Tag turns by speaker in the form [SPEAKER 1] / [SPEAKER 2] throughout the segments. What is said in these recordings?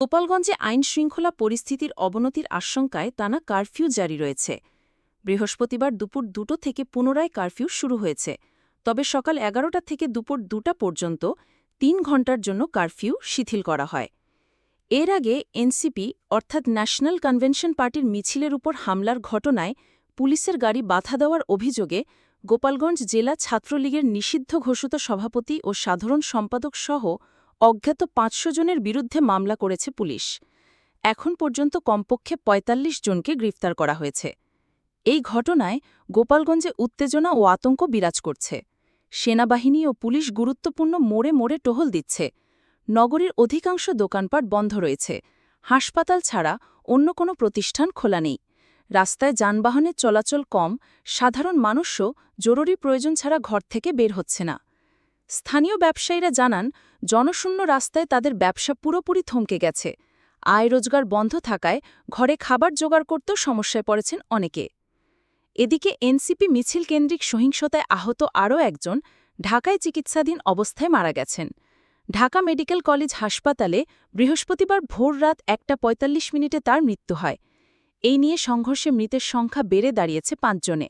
[SPEAKER 1] গোপালগঞ্জে আইন শৃঙ্খলা পরিস্থিতির অবনতির আশঙ্কায় টানা কারফিউ জারি রয়েছে। বৃহস্পতিবার দুপুর দুটো থেকে পুনরায় কারফিউ শুরু হয়েছে। তবে সকাল এগারোটা থেকে দুপুর দুটা পর্যন্ত তিন ঘণ্টার জন্য কারফিউ শিথিল করা হয়। এর আগে এনসিপি, অর্থাৎ ন্যাশনাল কনভেনশন পার্টির মিছিলের উপর হামলার ঘটনায় পুলিশের গাড়ি বাধা দেওয়ার অভিযোগে গোপালগঞ্জ জেলা ছাত্রলীগের নিষিদ্ধ ঘোষিত সভাপতি ও সাধারণ সম্পাদক সহ অজ্ঞাত পাঁচশো জনের বিরুদ্ধে মামলা করেছে পুলিশ। এখন পর্যন্ত কমপক্ষে ৪৫ জনকে গ্রেফতার করা হয়েছে। এই ঘটনায় গোপালগঞ্জে উত্তেজনা ও আতঙ্ক বিরাজ করছে। সেনাবাহিনী ও পুলিশ গুরুত্বপূর্ণ মোড়ে মোড়ে টহল দিচ্ছে। নগরীর অধিকাংশ দোকানপাট বন্ধ রয়েছে। হাসপাতাল ছাড়া অন্য কোনো প্রতিষ্ঠান খোলা নেই। রাস্তায় যানবাহনের চলাচল কম। সাধারণ মানুষও জরুরি প্রয়োজন ছাড়া ঘর থেকে বের হচ্ছে না। স্থানীয় ব্যবসায়ীরা জানান, জনশূন্য রাস্তায় তাদের ব্যবসা পুরোপুরি থমকে গেছে। আয় রোজগার বন্ধ থাকায় ঘরে খাবার জোগাড় করতেও সমস্যায় পড়েছেন অনেকে। এদিকে এনসিপি মিছিল কেন্দ্রিক সহিংসতায় আহত আরও একজন ঢাকায় চিকিৎসাধীন অবস্থায় মারা গেছেন। ঢাকা মেডিকেল কলেজ হাসপাতালে বৃহস্পতিবার ভোর রাত একটা ৪৫ মিনিটে তার মৃত্যু হয়। এই নিয়ে সংঘর্ষে মৃতের সংখ্যা বেড়ে দাঁড়িয়েছে পাঁচজনে।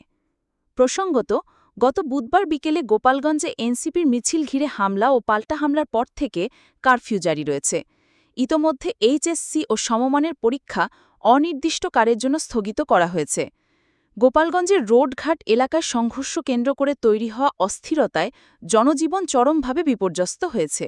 [SPEAKER 1] প্রসঙ্গত গত বুধবার বিকেলে গোপালগঞ্জে এনসিপির মিছিল ঘিরে হামলা ও পাল্টা হামলার পর থেকে কারফিউ জারি রয়েছে। ইতোমধ্যে এইচএসসি ও সমমানের পরীক্ষা অনির্দিষ্টকালের জন্য স্থগিত করা হয়েছে। গোপালগঞ্জের রোডঘাট এলাকায় সংঘর্ষ কেন্দ্র করে তৈরি হওয়া অস্থিরতায় জনজীবন চরমভাবে বিপর্যস্ত হয়েছে।